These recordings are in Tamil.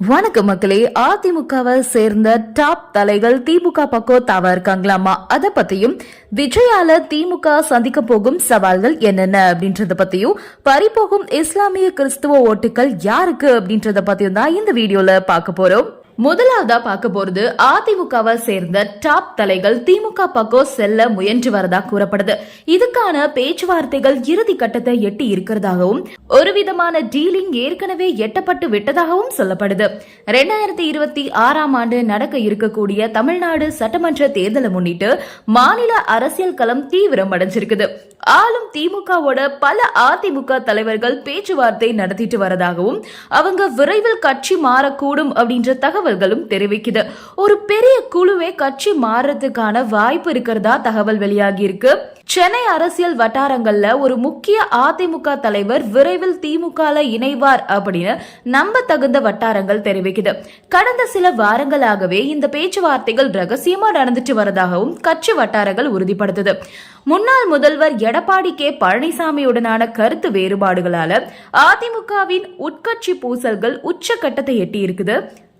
வணக்கம் மக்களே அதிமுகவை சேர்ந்த டாப் தலைகள் திமுக பக்கம் தாவா இருக்காங்களாமா அதை பத்தியும் விஜயால திமுக சந்திக்க போகும் சவால்கள் என்னென்ன அப்படின்றத பத்தியும் பறிபோகும் இஸ்லாமிய கிறிஸ்துவ ஓட்டுகள் யாருக்கு அப்படின்றத பத்தியும் தான் இந்த வீடியோல பார்க்க போறோம். முதலாவதா பார்க்க போறது அதிமுகவை சேர்ந்த டாப் தலைகள் திமுக பக்கம் செல்ல முயன்று வரதா கூறப்படுது. இதுக்கான பேச்சுவார்த்தைகள் இறுதி கட்டத்தை எட்டி இருக்கிறதாகவும் ஒரு விதமான டீலிங் ஏற்கனவே எட்டப்பட்டு விட்டதாகவும் சொல்லப்படுது. ரெண்டாயிரத்தி இருபத்தி ஆறாம் ஆண்டு நடக்க இருக்கக்கூடிய தமிழ்நாடு சட்டமன்ற தேர்தலை முன்னிட்டு மாநில அரசியல் களம் தீவிரம் அடைஞ்சிருக்குது. ஆளும் திமுகவோட பல அதிமுக தலைவர்கள் பேச்சுவார்த்தை நடத்திட்டு வரதாகவும் அவங்க விரைவில் கட்சி மாறக்கூடும் அப்படின்ற தகவல் தகவல்களும் தெரிவிக்குது. ஒரு பெரிய குழுவே கட்சி மாறுறதுக்கான வாய்ப்பு இருக்கிறதா தகவல் வெளியாகி இருக்கு சென்னை அரசியல் வட்டாரங்கள்ல ஒரு முக்கிய அதிமுக தலைவர் விரைவில் திமுக இணைவார் அப்படின்னு நம்ப தகுந்த வட்டாரங்கள் தெரிவிக்குது. கடந்த சில வாரங்களாகவே இந்த பேச்சுவார்த்தைகள் ரகசியமா நடந்துட்டு வரதாகவும் கட்சி வட்டாரங்கள் உறுதிப்படுத்துது. முன்னாள் முதல்வர் எடப்பாடி கே பழனிசாமியுடனான கருத்து வேறுபாடுகளால அதிமுகவின் உட்கட்சி பூசல்கள் உச்சக்கட்டத்தை எட்டியிருக்குது.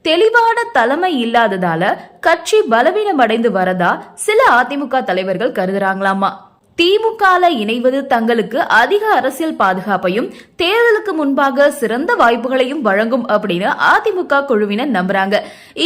தெளிவான தலைமை இல்லாததால கட்சி பலவீனமடைந்து வரதா சில அதிமுக தலைவர்கள் கருதுறாங்களாமா? திமுகல இணைவது தங்களுக்கு அதிக அரசியல் பாதுகாப்பையும் தேர்தலுக்கு முன்பாக சிறந்த வாய்ப்புகளையும் வழங்கும் அப்படின்னு அதிமுக குழுவினர் நம்புறாங்க.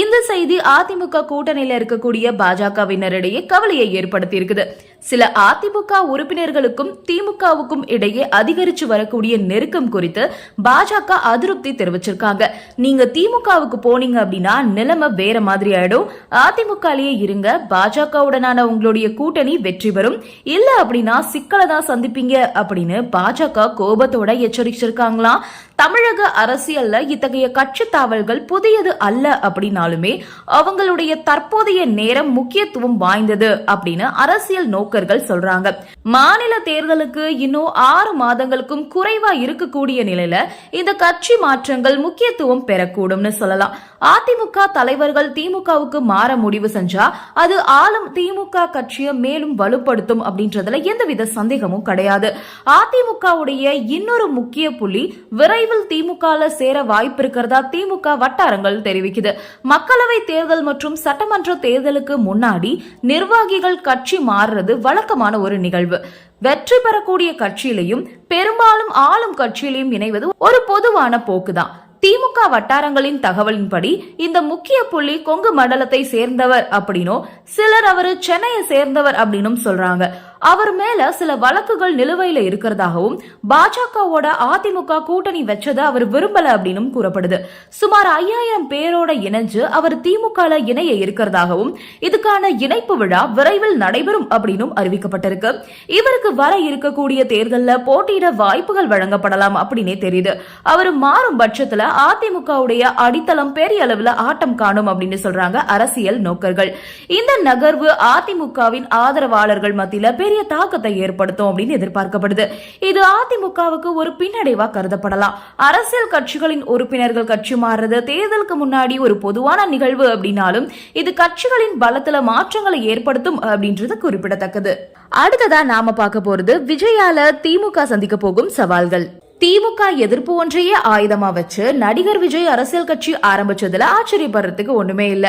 இந்த செய்தி அதிமுக கூட்டணியில இருக்கக்கூடிய பாஜகவினரிடையே கவலையை ஏற்படுத்தி இருக்குது சில அதிமுக உறுப்பினர்களுக்கும் திமுகவுக்கும் இடையே அதிகரிச்சு வரக்கூடிய நெருக்கம் குறித்து பாஜக அதிருப்தி தெரிவிச்சிருக்காங்க. நீங்க திமுகவுக்கு போனீங்க அப்படின்னா நிலைமை வேற மாதிரி ஆயிடும். அதிமுகலயே இருங்க. பாஜகவுடனான உங்களுடைய கூட்டணி வெற்றி பெறும். இல்ல அப்படின்னா சிக்கலை தான் சந்திப்பீங்க அப்படின்னு பாஜக கோபத்தோட எச்சரிச்சிருக்காங்களாம். தமிழக அரசியல்ல இத்தகைய கட்சி தாவல்கள் புதியது அல்ல அப்படின்னாலுமே அவங்களுடைய தற்போதைய நேரம் முக்கியத்துவம் வாய்ந்தது அப்படின்னு அரசியல் நோக்கர்கள் சொல்றாங்க. மாநில தேர்தலுக்கு இன்னும் ஆறு மாதங்களுக்கும் குறைவா இருக்கக்கூடிய நிலையில இந்த கட்சி மாற்றங்கள் முக்கியத்துவம் பெறக்கூடும்னு சொல்லலாம். அதிமுக தலைவர்கள் திமுகவுக்கு மாற முடிவு செஞ்சா அது ஆளும் திமுக கட்சியை மேலும் வலுப்படுத்தும் அப்படின்றதுல எந்தவித சந்தேகமும் கிடையாது. அதிமுகவுடைய இன்னொரு முக்கிய புள்ளி விரைவில் திமுக சேர வாய்ப்பு இருக்கிறதா திமுக வட்டாரங்கள் தெரிவிக்குது. மக்களவை தேர்தல் மற்றும் சட்டமன்ற தேர்தலுக்கு முன்னாடி நிர்வாகிகள் கட்சி மாறுறது வழக்கமான ஒரு நிகழ்வு. வெற்றி பெறக்கூடிய கட்சியிலையும் பெரும்பாலும் ஆளும் கட்சியிலையும் இணைவது ஒரு பொதுவான போக்குதான். திமுக வட்டாரங்களின் தகவலின்படி இந்த முக்கிய புள்ளி கொங்கு மண்டலத்தை சேர்ந்தவர் அப்படின்னும் சிலர் அவரு சென்னையை சேர்ந்தவர் அப்படின்னும் சொல்றாங்க. அவர் மேல சில வழக்குகள் நிலுவையில இருக்கிறதாகவும் பாஜகவோட அதிமுக கூட்டணி வச்சதை அவர் விரும்பல அப்படின்னு கூறப்படுது. சுமார் ஐயாயிரம் பேரோட இணைஞ்சு அவர் திமுக இணைய இருக்கிறதாகவும் இதுக்கான இணைப்பு விழா விரைவில் நடைபெறும் அப்படின்னும் அறிவிக்கப்பட்டிருக்கு. இவருக்கு வர இருக்கக்கூடிய தேர்தலில் போட்டியிட வாய்ப்புகள் வழங்கப்படலாம் அப்படின்னே தெரியுது. அவர் மாறும் பட்சத்துல அதிமுகவுடைய அடித்தளம் பெரிய அளவுல ஆட்டம் காணும் அப்படின்னு சொல்றாங்க அரசியல் நோக்கர்கள். இந்த நகர்வு அதிமுகவின் ஆதரவாளர்கள் மத்தியில மிகப்பெரிய தாக்கத்தை ஏற்படுத்தும் அப்படின்னு எதிர்பார்க்கப்படுது. இது அதிமுகவுக்கு ஒரு பின்னடைவா கருதப்படலாம். அரசியல் கட்சிகளின் உறுப்பினர்கள் கட்சி மாறுறது தேர்தலுக்கு முன்னாடி ஒரு பொதுவான நிகழ்வு அப்படின்னாலும் இது கட்சிகளின் பலத்துல மாற்றங்களை ஏற்படுத்தும் அப்படின்றது குறிப்பிடத்தக்கது. அடுத்ததா நாம பார்க்க போறது விஜயால திமுக சந்திக்க போகும் சவால்கள். திமுக எதிர்ப்பு ஒன்றையே ஆயுதமா வச்சு நடிகர் விஜய் அரசியல் கட்சி ஆரம்பிச்சதுல ஆச்சரியப்படுறதுக்கு ஒண்ணுமே இல்ல.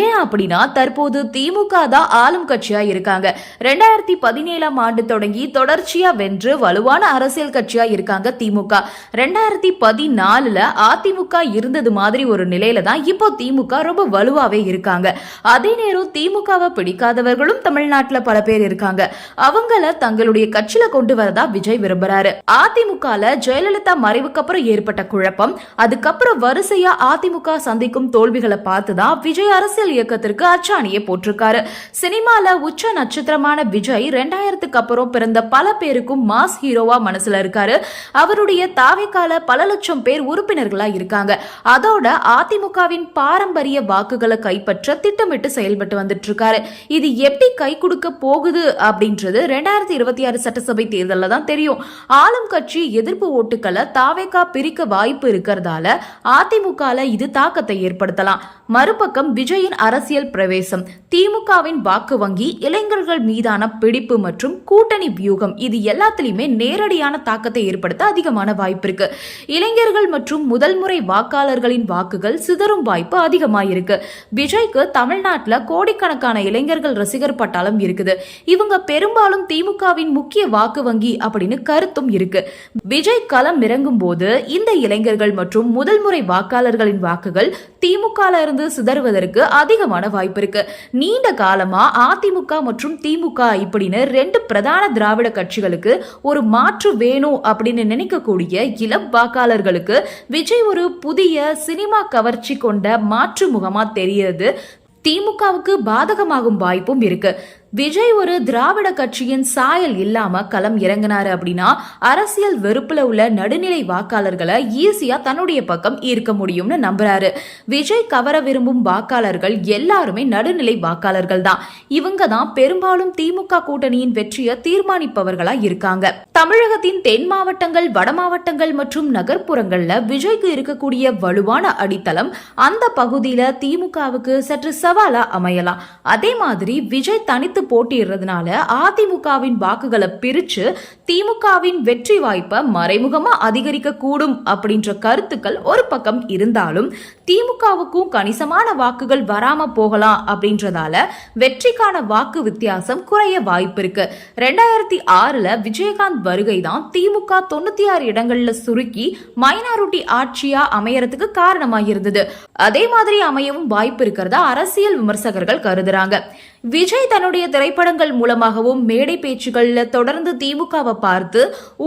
ஏன் அப்படின்னா தற்போது திமுக தான் ஆளும் கட்சியா இருக்காங்க. ரெண்டாயிரத்தி பதினேழாம் ஆண்டு தொடங்கி தொடர்ச்சியா வென்று வலுவான அரசியல் கட்சியா இருக்காங்க திமுக. ரெண்டாயிரத்தி பதினாலுல அதிமுக இருந்தது மாதிரி ஒரு நிலையில தான் இப்போ திமுக ரொம்ப வலுவாவே இருக்காங்க. அதே நேரம் திமுகவை பிடிக்காதவர்களும் தமிழ்நாட்டுல பல பேர் இருக்காங்க. அவங்கள தங்களுடைய கட்சியில கொண்டு வரதா விஜய் விரும்புறாரு. அதிமுக ஜெயலலிதா மறைவுக்கு அப்புறம் ஏற்பட்ட குழப்பம். அதுக்கப்புறம் வரிசையா அதிமுக சந்திக்கும் தோல்விகளை பார்த்துதான் விஜய் அரசியல் இயக்கத்திற்கு அச்சாணியை போட்டிருக்காரு. சினிமால உச்ச நட்சத்திரமான விஜய் ரெண்டாயிரத்துக்கு அப்புறம் பிறந்த பல பேருக்கும் மாஸ் ஹீரோவா மனசுல இருக்காரு. அவருடைய தாவைக்கால பல லட்சம் பேர் உறுப்பினர்களா இருக்காங்க. அதோட அதிமுகவின் பாரம்பரிய வாக்குகளை கைப்பற்ற திட்டமிட்டு செயல்பட்டு வந்துட்டு இருக்காரு. இது எப்படி கை கொடுக்க போகுது அப்படின்றது ரெண்டாயிரத்தி இருபத்தி ஆறு சட்டசபை தேர்தலில் தான் தெரியும். ஆளும் கட்சி எதிர்ப்பு ஓட்டுகளை தாவேக்கா பிரிக்க வாய்ப்பு இருக்கிறதால அதிமுகல இது தாக்கத்தை ஏற்படுத்தலாம். மறுபக்கம் விஜயின் அரசியல் பிரவேசம். திமுகவின் வாக்கு வங்கி இளைஞர்கள் மீதான பிடிப்பு மற்றும் கூட்டணி வியூகம். இது எல்லாத்திலையுமே நேரடியான தாக்கத்தை ஏற்படுத்த அதிகமான வாய்ப்பு இருக்கு. இளைஞர்கள் மற்றும் முதல் முறை வாக்காளர்களின் வாக்குகள் சிதறும் வாய்ப்பு அதிகமாயிருக்கு. விஜய்க்கு தமிழ்நாட்டில் கோடிக்கணக்கான இளைஞர்கள் ரசிகர் பட்டாளம் இருக்குது. இவங்க பெரும்பாலும் திமுகவின் முக்கிய வாக்கு வங்கி அப்படின்னு கருத்தும் இருக்கு. விஜய் களம் இறங்கும் போது இந்த இளைஞர்கள் மற்றும் முதல் முறை வாக்காளர்களின் வாக்குகள் திமுக இருந்து சிதறுவதற்கு அதிகமான வாய்ப்பு இருக்கு. நீண்ட காலமா அதிமுக மற்றும் திமுக இப்படின்னு ரெண்டு பிரதான திராவிட கட்சிகளுக்கு ஒரு மாற்று வேணும் அப்படின்னு நினைக்கக்கூடிய இளம் வாக்காளர்களுக்கு விஜய் ஒரு புதிய சினிமா கவர்ச்சி கொண்ட மாற்று முகமா தெரியறது திமுகவுக்கு பாதகமாகும் வாய்ப்பும் இருக்கு. விஜய் ஒரு திராவிட கட்சியின் சாயல் இல்லாம களம் இறங்கினாரு அப்படின்னா அரசியல் வெறுப்புல உள்ள நடுநிலை வாக்காளர்களை ஈஸியா தன்னுடைய பக்கம் ஈர்க்க முடியும்னு நம்புறாரு. விஜய் கவர விரும்பும் வாக்காளர்கள் எல்லாருமே நடுநிலை வாக்காளர்கள் தான். இவங்க தான் பெரும்பாலும் திமுக கூட்டணியின் வெற்றியை தீர்மானிப்பவர்களா இருக்காங்க. தமிழகத்தின் தென் மாவட்டங்கள் வட மாவட்டங்கள் மற்றும் நகர்ப்புறங்கள்ல விஜய்க்கு இருக்கக்கூடிய வலுவான அடித்தளம் அந்த பகுதியில திமுகவுக்கு சற்று சவாலா அமையலாம். அதே மாதிரி விஜய் தனித்து போட்டியிடுறதுனால அதிமுகவின் வாக்குகளை பிரிச்சு திமுகவின் வெற்றி வாய்ப்பை மறைமுகமா அதிகரிக்க கூடும் அப்படின்ற கருத்துக்கள் ஒரு பக்கம் இருந்தாலும் திமுகவுக்கும் கணிசமான வாக்குகள் வராம போகலாம் அப்படின்றதால வெற்றிக்கான வாக்கு வித்தியாசம் குறைய வாய்ப்பு இருக்கு. ரெண்டாயிரத்தி ஆறுல விஜயகாந்த் வருகை தான் திமுக தொண்ணூத்தி ஆறு இடங்கள்ல சுருக்கி மைனாரிட்டி ஆட்சியா அமையறதுக்கு காரணமாக இருந்தது அதே மாதிரி அமையவும் வாய்ப்பு இருக்கிறதா அரசியல் விமர்சகர்கள் கருதுறாங்க. விஜய் தன்னுடைய திரைப்படங்கள் மூலமாகவும் மேடை பேச்சுகள்ல தொடர்ந்து திமுகவை பார்த்து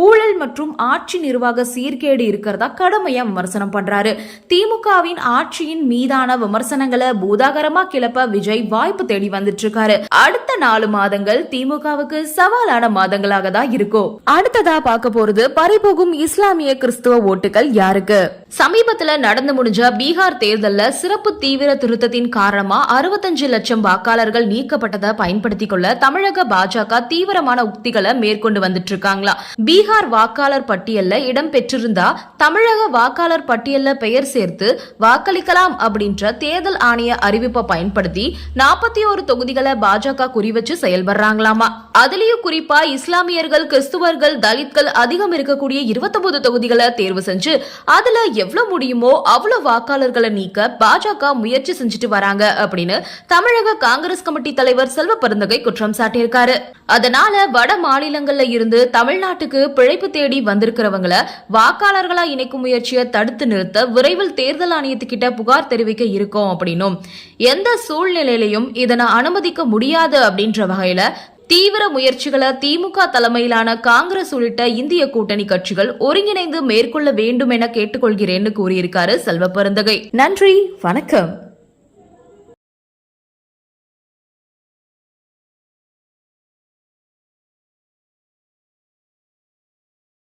ஊழல் மற்றும் ஆட்சி நிர்வாக சீர்கேடு இருக்கிறதா கடுமையா விமர்சனம் பண்றாரு. திமுகவின் ஆட்சியின் மீதான விமர்சனங்களை பூதாகரமா கிளப்ப விஜய் வாய்ப்பு தேடி வந்துட்டு இருக்காரு அடுத்த நாலு மாதங்கள் திமுகவுக்கு சவாலான மாதங்களாக தான் இருக்கும். அடுத்ததா பார்க்க போறது பறிபோகும் இஸ்லாமிய கிறிஸ்துவ ஓட்டுகள் யாருக்கு? சமீபத்துல நடந்து முடிஞ்ச பீகார் தேர்தல்ல சிறப்பு தீவிர திருத்தத்தின் காரணமா அறுபத்தஞ்சு லட்சம் வாக்காளர்கள் நீக்கப்பட்டதை பயன்படுத்திக் கொள்ள தமிழக பாஜக தீவிரமான உக்திகளை மேற்கொண்டு வந்துட்டு இருக்காங்களா பீகார் வாக்காளர் பட்டியல்ல இடம் பெற்றிருந்தா தமிழக வாக்காளர் பட்டியல்ல பெயர் சேர்த்து வாக்களிக்கலாம் அப்படின்ற தேர்தல் ஆணைய அறிவிப்பை பயன்படுத்தி நாற்பத்தி ஒரு தொகுதிகளை பாஜக குறிவச்சு செயல்படுறாங்களாமா? அதுலயும் குறிப்பா இஸ்லாமியர்கள் கிறிஸ்துவர்கள் தலித்கள் அதிகம் இருக்கக்கூடிய இருபத்தொன்பது தொகுதிகளை தேர்வு செஞ்சு அதுல எவ்வளவு முடியுமோ அவ்வளவு வாக்காளர்களை நீக்க பாஜக முயற்சி செஞ்சுட்டு வராங்க அப்படின்னு தமிழக காங்கிரஸ் கமிட்டி கமிட்டி தலைவர் செல்வ பெருந்தகை குற்றம் சாட்டியிருக்காரு. அதனால வட மாநிலங்கள்ல இருந்து தமிழ்நாட்டுக்கு பிழைப்பு தேடி வந்திருக்கிறவங்கள வாக்காளர்களா இணைக்கும் முயற்சியை தடுத்து நிறுத்த விரைவில் தேர்தல் ஆணையத்துக்கிட்ட புகார் தெரிவிக்க இருக்கோம் அப்படின்னும். எந்த சூழ்நிலையிலையும் இதனை அனுமதிக்க முடியாது அப்படின்ற வகையில தீவிர முயற்சிகளை திமுக தலைமையிலான காங்கிரஸ் உள்ளிட்ட இந்திய கூட்டணி கட்சிகள் ஒருங்கிணைந்து மேற்கொள்ள வேண்டும் என கேட்டுக்கொள்கிறேன்னு கூறியிருக்காரு செல்வ பெருந்தகை. நன்றி வணக்கம்.